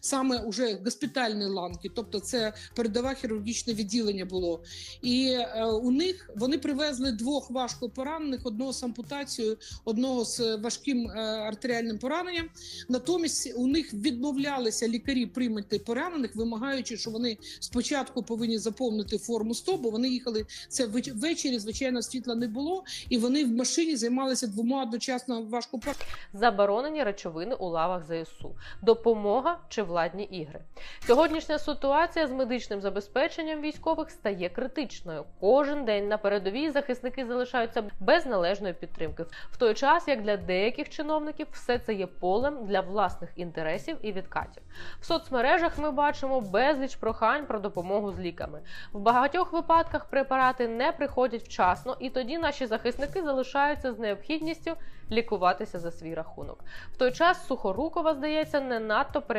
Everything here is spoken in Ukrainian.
саме уже госпітальної ланки, тобто це передове хірургічне відділення було. І е, у них вони привезли двох важко поранених: одного з ампутацією, одного з важким е, артеріальним пораненням. Натомість у них відмовлялися лікарі приймати поранених, вимагаючи, що вони спочатку повинні заповнити форму 100, бо вони їхали це ввечері. Звичайно, світла не було, і вони в машині займалися двома одночасно важко заборонені речовини у лавах ЗСУ, допомога чи владні ігри. Сьогоднішня ситуація з медичним забезпеченням військових стає критичною. Кожен день на передовій захисники залишаються без належної підтримки, в той час як для деяких чиновників все це є полем для власних інтересів і відкатів. В соцмережах ми бачимо безліч прохань про допомогу з ліками. В багатьох випадках препарати не приходять вчасно, і тоді наші захисники залишаються з необхідністю лікуватися за свій рахунок. В той час Сухорукова, здається, не надто переймається